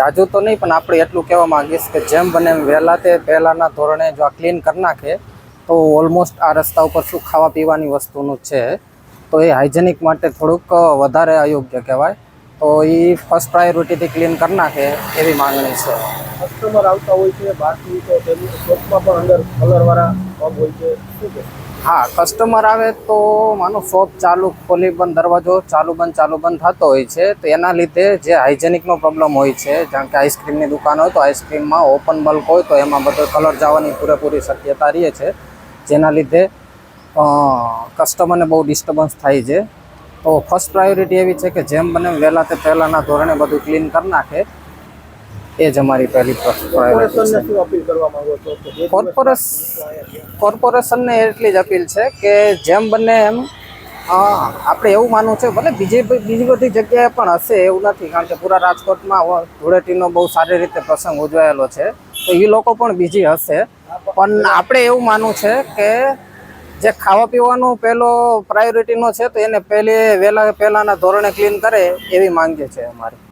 જાજુ તો નહીં, પણ આપણે એટલું કહેવા માંગીશ કે જેમ બને વહેલા તે પહેલાંના ધોરણે જો આ ક્લીન કરી નાખે, તો ઓલમોસ્ટ આ રસ્તા ઉપર શું ખાવા પીવાની વસ્તુનું છે, તો એ હાઇજેનિક માટે થોડુંક વધારે અયોગ્ય કહેવાય. તો એ ફર્સ્ટ પ્રાયોરિટીથી ક્લીન કરી નાખે એવી માંગણી છે. કસ્ટમર આવતા હોય છે, બહારથી તો તેની શોપમાં પણ અંદર કલરવાળા પગ હોય છે. શું છે હા, કસ્ટમર આવે તો માનો શોપ ચાલુ ખોલી બંધ, દરવાજો ચાલુ બંધ ચાલુ બંધ થતો હોય છે. તો એના લીધે જે હાઇજેનિકનો પ્રોબ્લેમ હોય છે જેમ કે આઈસ્ક્રીમની દુકાન હોય, તો આઈસ્ક્રીમમાં ઓપન બલ્ક હોય, તો એમાં બધો કલર જવાની પૂરેપૂરી શક્યતા રહે છે. જેના લીધે કસ્ટમરને બહુ ડિસ્ટર્બન્સ થાય છે. તો ફર્સ્ટ પ્રાયોરિટી એવી છે કે જેમ બને વહેલા તે પહેલાંના ધોરણે બધું ક્લીન કરી નાખે. એ જ અમારી પહેલી કોર્પોરેશનને એટલી જ અપીલ છે કે જેમ બને એમ આપણે એવું માનવું છે ભલે બીજી બીજી બધી જગ્યાએ પણ હશે એવું નથી કારણ કે પૂરા રાજકોટમાં ધૂળેટીનો બહુ સારી રીતે પ્રસંગ ઉજવાયેલો છે. તો એ લોકો પણ બીજી હશે. પણ આપણે એવું માનવું છે કે જે ખાવા પીવાનું પહેલો પ્રાયોરિટીનો છે તો એને પહેલી વહેલા પહેલાંના ધોરણે ક્લીન કરે એવી માંગે છે અમારી.